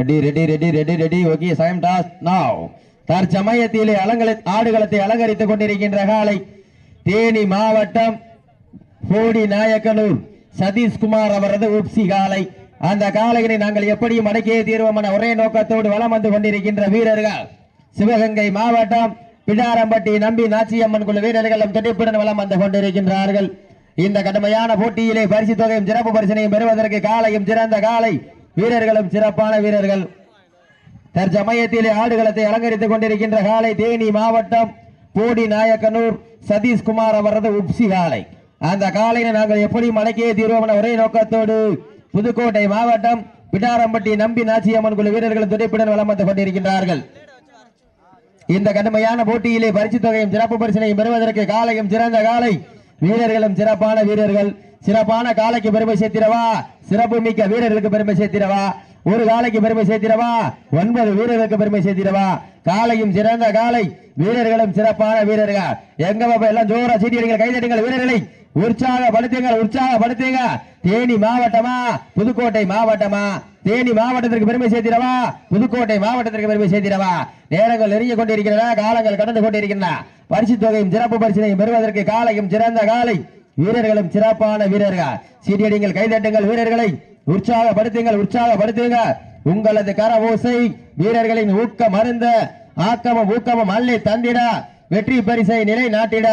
Ready ready ready ready ready. Okay சயம் toss. Now தற்சமயத்திலே அலங்கல ஆடுகளத்தை அலங்கரித்துக் கொண்டிருக்கின்ற காலை தேனி மாவட்டம் போடி நாயக்கனூர் சதீஷ்குமார் அவரது உப்சி காலை. அந்த காலையினை நாங்கள் எப்படியும் அடக்கியே தீர்வோம் என ஒரே நோக்கத்தோடு வலம் வந்து கொண்டிருக்கின்ற வீரர்கள். சிவகங்கை மாவட்டம் பிடாரம்பட்டி நம்பி நாச்சியம்மன் குழு வீரர்களும் துடிப்புடன் வளம் வந்து கொண்டிருக்கின்றார்கள். இந்த கடுமையான போட்டியிலே பரிசு தொகையும் சிறப்பு பரிசனையும் பெறுவதற்கு காலையும் சிறந்த காலை வீரர்களும் சிறப்பான வீரர்கள். தற்சமயத்திலே ஆடுகளத்தை அலங்கரித்துக் கொண்டிருக்கின்ற காலை தேனி மாவட்டம் போடி நாயக்கனூர் சதீஷ்குமார் அவரது உப்சி காலை. அந்த காலையை நாங்கள் எப்படி மலைக்கே தீர்வோம் என ஒரே நோக்கத்தோடு புதுக்கோட்டை மாவட்டம் பிடாரம்பட்டி நம்பி நாச்சியம்மன் குழு வீரர்கள் துடைப்புடன் வளம் வந்து கொண்டிருக்கின்றார்கள். இந்த கடுமையான போட்டியிலே பரிசு தொகையும் சிறப்பு பரிசனையும் பெறுவதற்கு காலையும் சிறந்த காலை. வீரர்களும் சிறப்பான வீரர்கள். சிறப்பான காலைக்கு பெருமை சேர்த்திடவா? சிறப்பு மிக்க வீரர்களுக்கு பெருமை சேர்த்திடவா? ஒரு காலைக்கு பெருமை சேர்த்திடவா? ஒன்பது வீரர்களுக்கு பெருமை சேர்த்திடவா? காலையும் சிறந்த காலை வீரர்களும் சிறப்பான வீரர்கள். எங்க பாப்பா எல்லாம் ஜோரா சீட்டியடிகள் கைதட்டுங்கள் வீரர்களை. உற்சாகப்படுத்துங்க உற்சாகப்படுத்துங்க. தேனி மாவட்டமா? புதுக்கோட்டை மாவட்டமா? தேனி மாவட்டத்திற்கு பெருமை சேர்த்திடவா? புதுக்கோட்டை மாவட்டத்திற்கு பெருமை சேர்த்திடவா? நேரங்கள் நெருங்கிக் கொண்டிருக்கின்றன காலங்கள் கடந்து கொண்டிருக்கின்றன. பரிசு தொகையும் சிறப்பு பரிசினையும் பெறுவதற்கு காலையும் சிறந்த காலை வீரர்களும் சிறப்பான வீரர்கள். சீட்டியடிங்கள் கைதட்டுங்கள் வீரர்களை. உற்சாகப்படுத்துங்கள் உற்சாகப்படுத்துங்க. உங்களது கரவோசை வீரர்களின் ஊக்க மருந்த ஆக்கமும் ஊக்கமும் அள்ளி தந்திட வெற்றி பரிசை நிலை நாட்டிட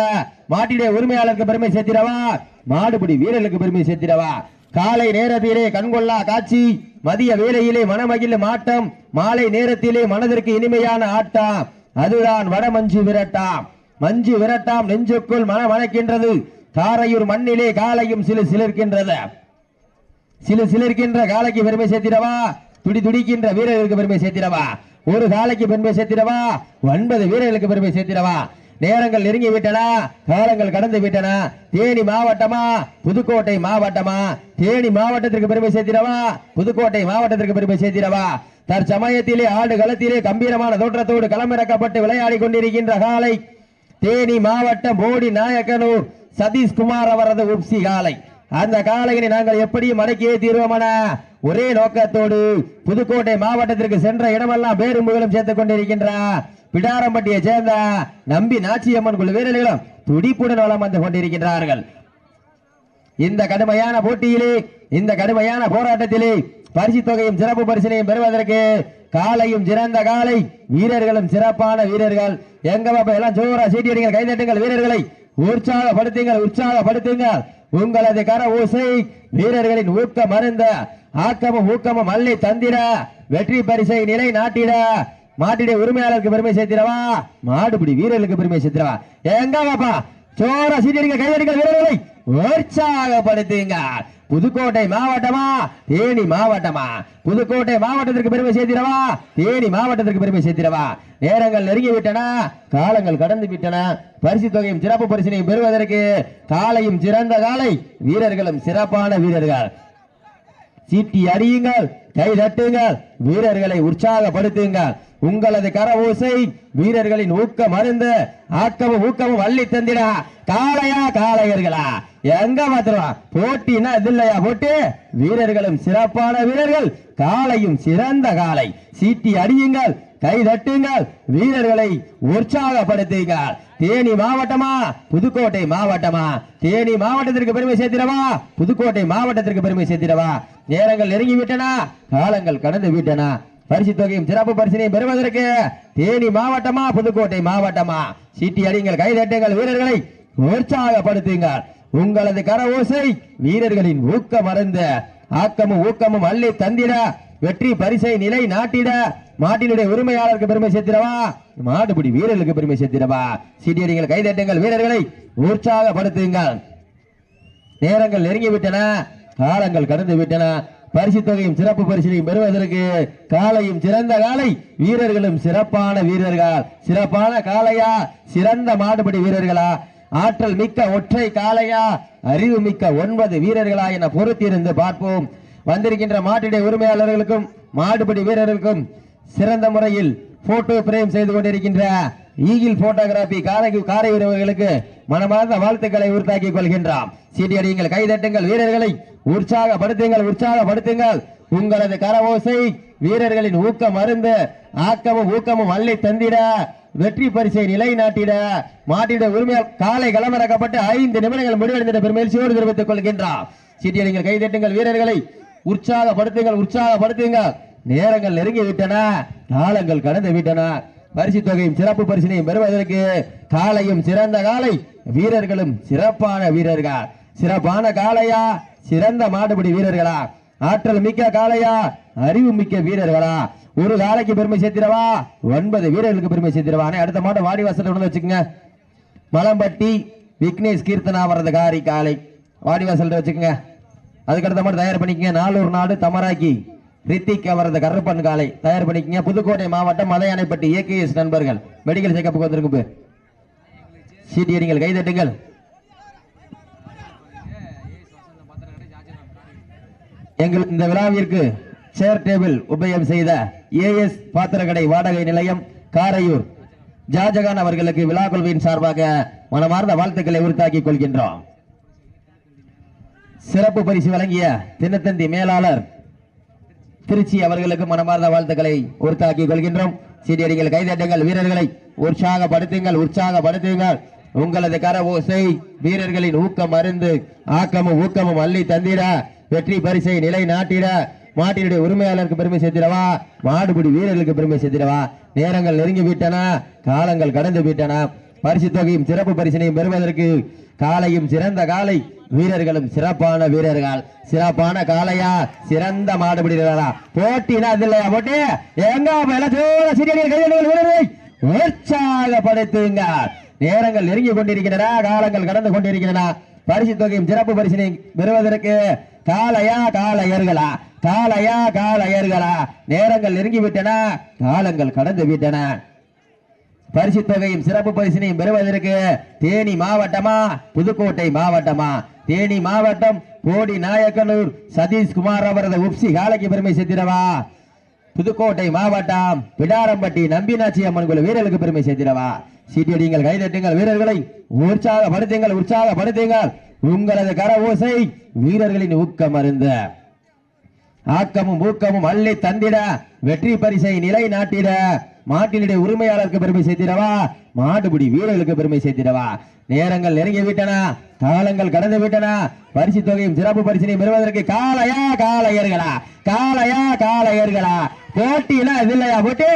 மாட்டிட உரிமையாளருக்கு பெருமை சேர்த்திடவா? மாடுபிடி வீரர்களுக்கு பெருமை சேர்த்திடவா? காலை நேரத்திலே கண்கொள்ளா காட்சி மதிய வேலையிலே மனமகிழும் ஆட்டம் மாலை நேரத்திலே மனதிற்கு இனிமையான ஆட்டம். அதுதான் வடமஞ்சு விரட்டாம். மஞ்சு விரட்டாம் நெஞ்சுக்குள் மனம் அணைக்கின்றது காரையூர் மண்ணிலே காலையும் சிலு சிலிர்க்கின்றது. சிலு சிலிர்க்கின்ற காலைக்கு பெருமை சேர்த்திடவா? துடி துடிக்கின்ற வீரர்களுக்கு பெருமை சேர்த்திடவா? ஒரு காலைக்கு பெருமை சேர்த்திடவா? ஒன்பது வீரர்களுக்கு பெருமை சேர்த்திடவா? நேரங்கள் நெருங்கி விட்டன காலங்கள் கடந்து விட்டன. தேனி மாவட்டமா? புதுக்கோட்டை மாவட்டமா? தேனி மாவட்டத்திற்கு பெருமை சேர்த்திடவா? புதுக்கோட்டை மாவட்டத்திற்கு பெருமை சேர்த்திடவா? தற்சமயத்திலே ஆடு களத்திலே கம்பீரமான தோற்றத்தோடு களமிறக்கப்பட்டு விளையாடி கொண்டிருக்கின்ற காலை தேனி மாவட்டம் போடி நாயக்கனூர். சதீஷ்குமார் அவரது உப்சி காலை. அந்த காலையினை நாங்கள் எப்படியும் மடக்கியே தீர்வோமென ஒரே நோக்கத்தோடு புதுக்கோட்டை மாவட்டத்திற்கு சென்ற இடமெல்லாம் பேரும் புகழும் சேர்த்துக் கொண்டிருக்கின்ற பிடாரம்பட்டியை சேர்ந்த நம்பி நாச்சியம்மன் குழு வீரர்களும் துடிப்புடன் வளம் வந்து கொண்டிருக்கின்றார்கள். இந்த கடுமையான போட்டியிலே இந்த கடுமையான போராட்டத்திலே பரிசு தொகையும் சிறப்பு பரிசினையும் பெறுவதற்கு காலையும் சிறந்த காலை. வீரர்களும் சிறப்பான வீரர்கள். எங்க பாப்பா எல்லாம் ஜோரா சீட்டியடிங்கள் கைதட்டுங்கள் வீரர்களை. உற்சாகப்படுத்துங்கள் உற்சாகப்படுத்துங்கள். உங்களது கர ஓசை வீரர்களின் ஊக்க மருந்த ஆக்கமும் ஊக்கமும் அள்ளி தந்திட வெற்றி பரிசை நிலை நாட்டிட. மாட்டிட உரிமையாளருக்கு பெருமை சேர்த்திடவா? மாடுபிடி வீரர்களுக்கு பெருமை சேர்த்திடவா? எங்க பாப்பா சோர சீட்டியடிங்கள் கைதட்டுங்கள் வீரர்களை. உற்சாகப்படுத்துங்கள். புதுக்கோட்டை மாவட்டமா? தேனி மாவட்டமா? புதுக்கோட்டை மாவட்டத்திற்கு பெருமை சேர்த்திடவா? தேனி மாவட்டத்திற்கு பெருமை சேர்த்திடவா? நேரங்கள் நெருங்கி விட்டன காலங்கள் கடந்து விட்டன. பரிசு தொகையும் சிறப்பு பரிசினையும் பெறுவதற்கு காலையும் சிறந்த காலை வீரர்களும் சிறப்பான வீரர்கள். சீட்டி அறியுங்கள் கை தட்டுங்கள் வீரர்களை உற்சாகப்படுத்துங்கள். உங்களது கர ஓசை வீரர்களின் ஊக்க மருந்து ஆக்கமும் ஊக்கமும் அள்ளி தந்திட காளையா காளையர்களா? எங்க மாத்திரம்? போட்டினா இது இல்லையா போட்டி? வீரர்களும் சிறப்பான வீரர்கள். காலையும் சிறந்த காலை சீட்டி அடியுங்கள் கை தட்டுங்கள் வீரர்களை உற்சாகப்படுத்துங்கள். தேனி மாவட்டமா? புதுக்கோட்டை மாவட்டமா? தேனி மாவட்டத்திற்கு பெருமை சேர்த்திடவா? புதுக்கோட்டை மாவட்டத்திற்கு பெருமை சேர்த்திடவா? நேரங்கள் நெருங்கி விட்டனா காலங்கள் கடந்து விட்டன. பரிசு தொகையும் சிறப்பு பரிசினையும் பெறுவதற்கு தேனி மாவட்டமா? புதுக்கோட்டை மாவட்டமா? சீட்டி அடிங்கள் கை தட்டுங்கள் வீரர்களை உற்சாகப்படுத்துங்கள். உங்களது கர ஓசை வீரர்களின் ஊக்கம் மறந்த ஆக்கமும் ஊக்கமும் அள்ளி தந்திட. வெற்றி பரிசை நிலை நாட்டிட. மாட்டினுடைய உரிமையாளருக்கு பெருமை சேர்த்திடவா? மாடுபிடி வீரர்களுக்கு பெருமை சேர்த்திடவா? சீட்டியடிகள் கைதட்டுங்கள். வீரர்களை உற்சாகப்படுத்துங்கள். நேரங்கள் நெருங்கி விட்டன காலங்கள் கடந்து விட்டன பரிசு தொகையும் சிறப்பு பரிசினையும் பெறுவதற்கு காலையும் சிறந்த காலை. வீரர்களும் சிறப்பான வீரர்கள்? சிறப்பான காளையா சிறந்த மாடுபடி வீரர்களா? ஆற்றல் மிக்க ஒற்றை காளையா அறிவு மிக்க ஒன்பது வீரர்களா என பொறுத்திருந்து பார்ப்போம். வந்திருக்கின்ற மாட்டிடை உரிமையாளர்களுக்கும் மாடுபடி வீரர்களுக்கும் சிறந்த முறையில் போட்டோ பிரேம் செய்து கொண்டிருக்கின்ற ஈகில் போட்டோகிராபி காரை காரை வீரர்களுக்கு மனமார்ந்த வாழ்த்துக்களை உறுத்தாக்கிக் கொள்கின்றோம். சீட்டியடியுங்கள் கைதட்டுங்கள் வீரர்களை உற்சாகப்படுத்துங்கள் உற்சாகப்படுத்துங்கள். உங்களது கரவோசை வீரர்களின் ஊக்கம் மருந்து ஆக்கமும் ஊக்கமும் அள்ளி தந்திட வெற்றி பரிசை நிலைநாட்டிட மாட்டிட உரிமையால் காலை களமிறக்கப்பட்டு ஐந்து நிமிடங்கள் முடிவடைந்த பெருமகிழ்ச்சியோடு தெரிவித்துக் கொள்கின்றார். சீட்டியடிங்கள் கைதட்டுங்கள் வீரர்களை. உற்சாகப்படுத்துங்கள் உற்சாகப்படுத்துங்கள் நேரங்கள் நெருங்கி விட்டன காலங்கள் கடந்து விட்டன பரிசு தொகையும் சிறப்பு பரிசினையும் பெறுவதற்கு காலையும் சிறந்த காலை வீரர்களும் சிறப்பான வீரர்கள்? சிறப்பான காளையா? சிறந்த மாடுபிடி வீரர்களா? ஆற்றல் மிக்க காளையா? அறிவு மிக்க வீரர்களா? ஒரு வேலைக்கு பெருமை சேர்த்திடவா? ஒன்பது வீரர்களுக்கு பெருமை சேர்த்திடவா? அடுத்த மாட்டம் வாடி வாசல் கொண்டு வச்சுக்கோங்க. மலம்பட்டி விக்னேஷ் கீர்த்தனா வரது காரி காலை. வாடி வாசல் வச்சுக்கோங்க. அதுக்கடுத்த மாதிரி தயார் பண்ணிக்கங்க. நாலூர் நாடு தமராக்கி. ரித்திக் அவரது கருப்பன் காலை தயார் பண்ணிக்கங்க. புதுக்கோட்டை மாவட்டம் மலையானைப்பட்டி ஏகேஎஸ் நண்பர்கள். மெடிக்கல் செக்கப்புக்கு வந்திருக்கு பேர் சீட்டியடிங்கள் கைதட்டுங்கள் எங்களுக்கு இந்த விழாவிற்கு சேர் டேபிள் உபயம் செய்த ஏஎஸ் பாத்திரக்கடை வாடகை நிலையம் காரையூர். ஜாஜகான் அவர்களுக்கு விழா குழுவின் சார்பாக மனமார்ந்த வாழ்த்துக்களை உறுத்தாக்கிக் கொள்கின்றோம். சிறப்பு பரிசு வழங்கிய தினத்தந்தி மேலாளர் திருச்சி அவர்களுக்கு மனமார்ந்த வாழ்த்துக்களை உறுத்தாக்கிக் கொள்கின்றோம். சீடியடிகள் கைதட்டுங்கள் வீரர்களை உற்சாகப்படுத்துங்கள் உற்சாகப்படுத்துங்கள். உங்களது கர ஓசை வீரர்களின் ஊக்கம் அருந்து ஆக்கமும் ஊக்கமும் அள்ளி தந்திட வெற்றி பரிசை நிலை நாட்டிட மாட்டினுடைய உரிமையாளருக்கு பெருமை சேர்த்திடவா? மாடுபிடி வீரர்களுக்கு பெருமை சேர்த்திடவா? நேரங்கள் நெருங்கி விட்டன காலங்கள் கடந்து விட்டன. பரிசு தொகையும் சிறப்பு பரிசினையும் பெறுவதற்கு காலையும் சிறந்த காலை வீரர்களும் சிறப்பான வீரர்கள். சிறப்பான காளையா? சிறந்த மாடுபிடிகளா? போட்டினா அது இல்லையா? போட்டி? எங்க சிறிய உற்சாகப்படுத்துங்க. நேரங்கள் நெருங்கி கொண்டிருக்கின்றன காலங்கள் கடந்து கொண்டிருக்கின்றன. பரிசு தொகையும் சிறப்பு பரிசினை பெறுவதற்கு காலையா காலையர்களா காலையா காலையர்களா நேரங்கள் நெருங்கி விட்டன காலங்கள் கடந்து விட்டன. பரிசு தொகையும் சிறப்பு பரிசினையும் பெறுவதற்கு தேனி மாவட்டமா? புதுக்கோட்டை மாவட்டமா? தேனி மாவட்டம் போடி நாயக்கனூர் சதீஷ்குமார் அவரது உப்சி காலைக்கு பெருமை சேர்த்திடவா? புதுக்கோட்டை மாவட்டம் பிடாரம்பட்டி நம்பினாச்சி அம்மன் குழு வீரர்களுக்கு பெருமை சேர்த்திடவா? சீட்டியடிங்கள் கைதட்டுங்கள் வீரர்களை உற்சாகப்படுத்துங்கள் உற்சாகப்படுத்துங்கள். உங்களது கர ஓசை வீரர்களின் ஊக்கம் அருந்த. ஆக்கமும் ஊக்கமும் அள்ளி தந்திட வெற்றி பரிசை நிலை நாட்டிட மாட்டினுடைய உரிமையாளருக்கு பெருமை சேர்த்திடவா? மாட்டுப்பிடி வீரர்களுக்கு பெருமை சேர்த்திடவா? நேரங்கள் நெருங்கி விட்டன காலங்கள் கடந்து விட்டன பரிசு தொகையும் சிறப்பு பரிசினையும் பெறுவதற்கு காலையா காலையர்களா காலையா காலையர்களா போட்டியில இது இல்லையா போட்டி?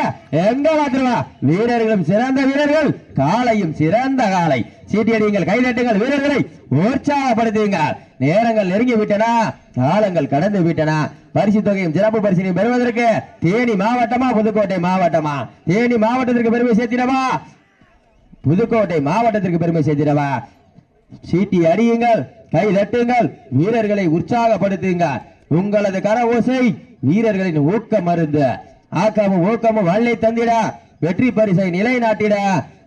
எங்க பாத்துருவா வீரர்களும் சிறந்த வீரர்கள் காலையும் சிறந்த காலை சீட்டியடிங்கள் கைதட்டுங்கள் வீரர்களை உற்சாகப்படுத்துங்கள். நேரங்கள் நெருங்கி விட்டன காலங்கள் கடந்து விட்டன. பரிசு தொகையும் சிறப்பு பரிசினையும் பெறுவதற்கு தேனி மாவட்டமா புதுக்கோட்டை மாவட்டமா? தேனி மாவட்டத்திற்கு பெருமை சேர்த்திடவா? புதுக்கோட்டை மாவட்டத்திற்கு பெருமை சேர்த்திடவா? சீட்டி அடியுங்கள் கை தட்டுங்கள் வீரர்களை உற்சாகப்படுத்துங்க உங்களது கர ஓசை வீரர்களின் ஊக்க மருந்து. ஆக்கமும் ஊக்கமும் வள்ளி தந்திட வெற்றி பரிசை நிலைநாட்டிட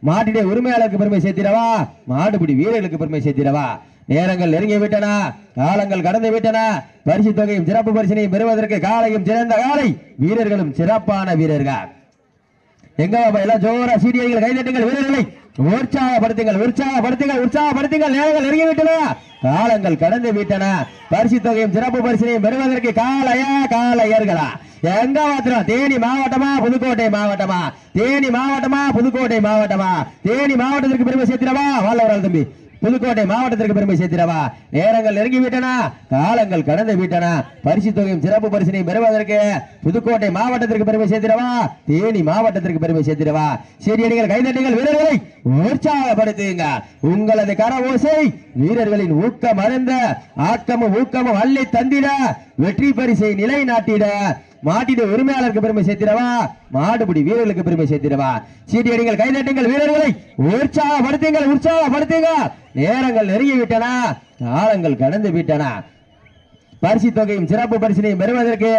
மாட்டிட உரிமையாளருக்கு பெருமை சேர்த்திடவா? மாடுபிடி வீரர்களுக்கு பெருமை சேர்த்திடவா? நேரங்கள் நெருங்கி விட்டன காலங்கள் கடந்து விட்டன. பரிசு தொகையும் சிறப்பு பரிசினையும் பெறுவதற்கு காலையும் சிறந்த காலை வீரர்களும் சிறப்பான வீரர்கள். எங்க எல்லாம் ஜோரா சீடியர்கள் கைதட்டுங்கள் வீரர்களை. உற்சாகப்படுத்துங்கள் உற்சாகப்படுத்துங்கள் உற்சாகப்படுத்துங்கள். நேரங்கள் நெருங்கி விட்டன காலங்கள் கடந்து விட்டன. பரிசு தொகையும் சிறப்பு பரிசினையும் பெறுவதற்கு காலையா காலையர்களா? எங்க மாத்திரம் தேனி மாவட்டமா புதுக்கோட்டை மாவட்டமா? தேனி மாவட்டமா புதுக்கோட்டை மாவட்டமா? தேனி மாவட்டத்திற்கு பெருமை சேர்த்திடவா வாழ்வரால் தம்பி? புதுக்கோட்டை மாவட்டத்திற்கு பெருமை சேர்த்திடவா? நேரங்கள் நெருங்கி விட்டன காலங்கள் கடந்து விட்டன. பரிசு தொகையும் சிறப்பு பரிசினையும் பெறுவதற்கு புதுக்கோட்டை மாவட்டத்திற்கு பெருமை சேர்த்திடவா தேனி மாவட்டத்திற்கு பெருமை சேர்த்திடவா? சரியடிகள் கைதட்டுங்கள் வீரர்களை உற்சாகப்படுத்துங்க. உங்களது கர ஓசை வீரர்களின் ஊக்கம் அருந்த ஆக்கமும் ஊக்கமும் அள்ளி தந்திட வெற்றி பரிசை நிலைநாட்டிட. மாட்டிட உரிமையாளருக்கு பெருமை சேர்த்திடவா? மாடுபிடி வீரர்களுக்கு பெருமை சேர்த்திடவா? சீட்டியடிகள் கைதட்டுங்கள் வீரர்களை. உற்சாகப்படுத்துங்கள் உற்சாகப்படுத்துங்க. நேரங்கள் நெருங்கி விட்டன காலங்கள் கடந்து விட்டன. பரிசு தொகையும் சிறப்பு பரிசினையும் பெறுவதற்கு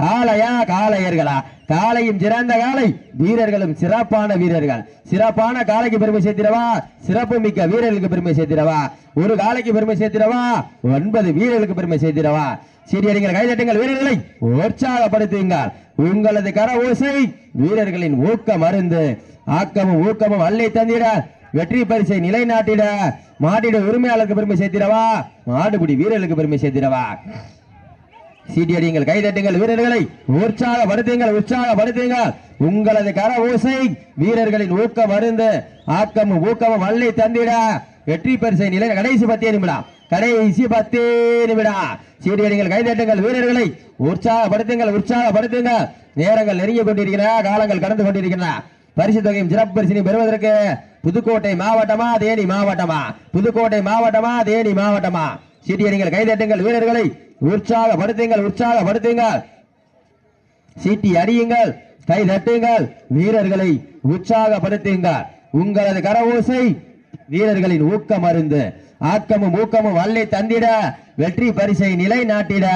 காளையா காளையர்களா? காளையும் சிறந்த காளை. வீரர்களும் சிறப்பான வீரர்கள். சிறப்பான காளைக்கு பெருமை சேர்த்திடவா? சிறப்பு மிக்க வீரர்களுக்கு பெருமை சேர்த்திடவா? ஒரு காளைக்கு பெருமை சேர்த்திடவா? ஒன்பது வீரர்களுக்கு பெருமை சேர்த்திடவா? சீரியடிங்கள் கைதட்டுங்கள் வீரர்களை. உற்சாகப்படுத்துங்கள். உங்களது கர ஓசை வீரர்களின் ஊக்கம் மருந்து ஆக்கமும் ஊக்கமும் அள்ளி தந்திட வெற்றி பரிசை நிலைநாட்டிட மாட்டிட உரிமையாளருக்கு பெருமை சேர்த்திடவா? மாடுபிடி வீரர்களுக்கு பெருமை சேர்த்திடவா? சீட்டியடிங்கள் கைதட்டுங்கள் வீரர்களை. உற்சாகப்படுத்துங்கள் உற்சாகப்படுத்துங்கள். உங்களது கர ஓசை வீரர்களின் ஊக்கம் மருந்து ஆக்கமும் ஊக்கமும் வள்ளி தந்திட வெற்றி பரிசை நிலை கடைசி பத்தே நிமிடம் கடைசி பத்து நிமிடம். சீட்டியடிங்கள் கைதட்டுங்கள் வீரர்களை உற்சாகப்படுத்துங்கள் உற்சாகப்படுத்துங்கள் நேரங்கள் நெருங்கி கொண்டிருக்கின்றன காலங்கள் கடந்து கொண்டிருக்கின்றன. பரிசு தொகையும் சிறப்பு பரிசினை பெறுவதற்கு புதுக்கோட்டை மாவட்டமா தேனி மாவட்டமா? புதுக்கோட்டை மாவட்டமா தேனி மாவட்டமா? சீட்டியடிங்கள் கைதட்டுங்கள் வீரர்களை உற்சாகப்படுத்துங்கள் உற்சாகப்படுத்துங்கள். சீட்டி அடியுங்கள் கை தட்டுங்கள் வீரர்களை உற்சாகப்படுத்துங்கள். உங்களது கரவோசை வீரர்களின் ஊக்க மருந்து. ஆக்கமும் ஊக்கமும் வல்லை தந்திட. வெற்றி பரிசை நிலை நாட்டிட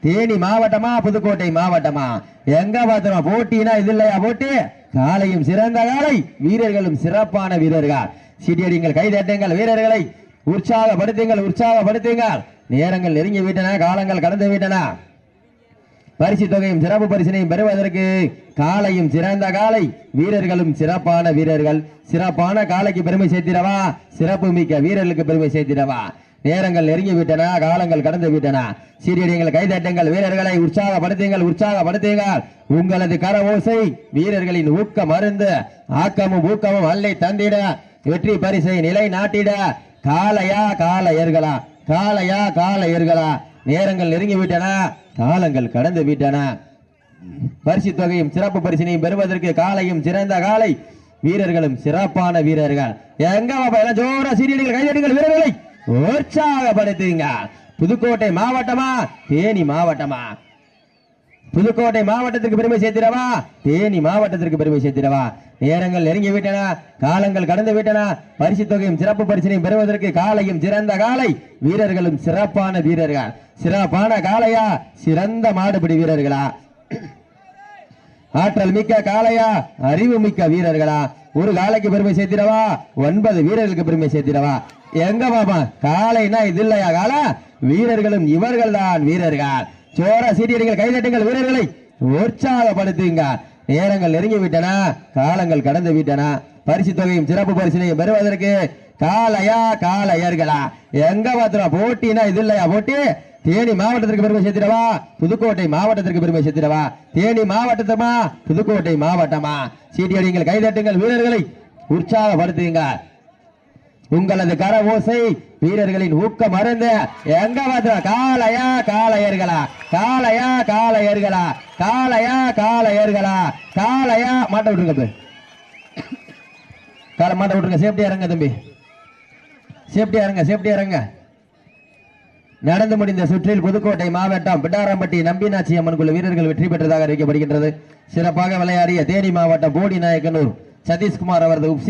தேனி மாவட்டமா புதுக்கோட்டை மாவட்டமா? எங்க பாத்திரம் போட்டினா இது இல்லையா போட்டி? காலையும் சிறந்த காலை. வீரர்களும் சிறப்பான வீரர்கள். சீட்டியடிங்கள் கைதட்டுங்கள் வீரர்களை. உற்சாகப்படுத்துங்கள் உற்சாகப்படுத்துங்கள். நேரங்கள் நெருங்கி விட்டன காலங்கள் கடந்து விட்டன. பரிசு தொகையும் சிறப்பு பரிசினையும் பெறுவதற்கு காலையும் சிறந்த காலை வீரர்களும் சிறப்பான வீரர்கள். சிறப்பான காலைக்கு பெருமை சேர்த்திடவா? சிறப்பு மிக்க வீரர்களுக்கு பெருமை சேர்த்திடவா? நேரங்கள் நெருங்கி விட்டன காலங்கள் கடந்து விட்டன சீரியடிங்கள் கைதட்டுங்கள் வீரர்களை உற்சாகப்படுத்துங்கள் உற்சாகப்படுத்துங்கள். உங்களது கர ஓசை வீரர்களின் ஊக்க மருந்து. ஆக்கமும் ஊக்கமும் அல்லை தந்திட. வெற்றி பரிசை நிலை நாட்டிட காலையா காலையர்களா காலையா காலையர்களா நேரங்கள் நெருங்கி விட்டன காலங்கள் கடந்து விட்டன. பரிசு தொகையும் சிறப்பு பரிசினையும் பெறுவதற்கு காலையும் சிறந்த காலை. வீரர்களும் சிறப்பான வீரர்கள். எங்க பாப்பா எல்லாம் ஜோரா சீரியடிகள் கைதடிகள் வீரர்களை உற்சாகப்படுத்துங்க. புதுக்கோட்டை மாவட்டமா தேனி மாவட்டமா? புதுக்கோட்டை மாவட்டத்திற்கு பெருமை சேர்த்திடவா? தேனி மாவட்டத்திற்கு பெருமை சேர்த்திடவா? நேரங்கள் நெருங்கி விட்டன காலங்கள் கடந்து விட்டன. பரிசு தொகையும் சிறப்பு பரிசினையும் பெறுவதற்கு காலையும் சிறந்த காலை. வீரர்களும் சிறப்பான வீரர்கள். சிறப்பான காளையா? சிறந்த மாடுபிடி வீரர்களா? ஆற்றல் மிக்க காளையா? அறிவு மிக்க வீரர்களா? ஒரு காலைக்கு பெருமை சேர்த்திடவா? ஒன்பது வீரர்களுக்கு பெருமை சேர்த்திடவா? எங்க பாப்பா? காளைனா இது இல்லையா காலா வீரர்களும் இவர்கள் தான் வீரர்கள். சோர சீட்டியடிகள் கைதட்டுங்கள் வீரர்களை. உற்சாகப்படுத்துங்க. நேரங்கள் நெருங்கி விட்டன காலங்கள் கடந்து விட்டன பரிசு தொகையும் சிறப்பு பரிசினையும் பெறுவதற்கு காலையா காலையர்களா எங்க பாத்திரம் போட்டினா இது இல்லையா? போட்டி? தேனி மாவட்டத்திற்கு பெருமை சேர்த்திடவா? புதுக்கோட்டை மாவட்டத்திற்கு பெருமை சேர்த்திடவா? தேனி மாவட்டத்தமா? புதுக்கோட்டை மாவட்டமா? சீட்டியடிங்கள் கைதட்டுங்கள் வீரர்களை. உற்சாகப்படுத்துங்க. உங்களது கர ஓசை வீரர்களின் ஊக்கம் மருந்து. எங்க பாத்திர காலையா காலையர்களா காலையா காலையர்களா காலையா காலையர்களா காலையா மாட்ட விட்டுருங்க காலை மாட்ட விட்டுருங்க. சேஃப்டியா இறங்க தம்பி. சேஃப்டியா இறங்க சேஃப்டியா இறங்க நடந்து முடிந்த சுற்றில் புதுக்கோட்டை மாவட்டம் பிடாரம்பட்டி நம்பினாச்சி அம்மன் குழு வீரர்கள் வெற்றி பெற்றதாக அறிவிக்கப்படுகின்றது. சிறப்பாக விளையாடிய தேனி மாவட்டம் போடி நாயக்கனூர் சதீஷ்குமார் அவரது உப்சி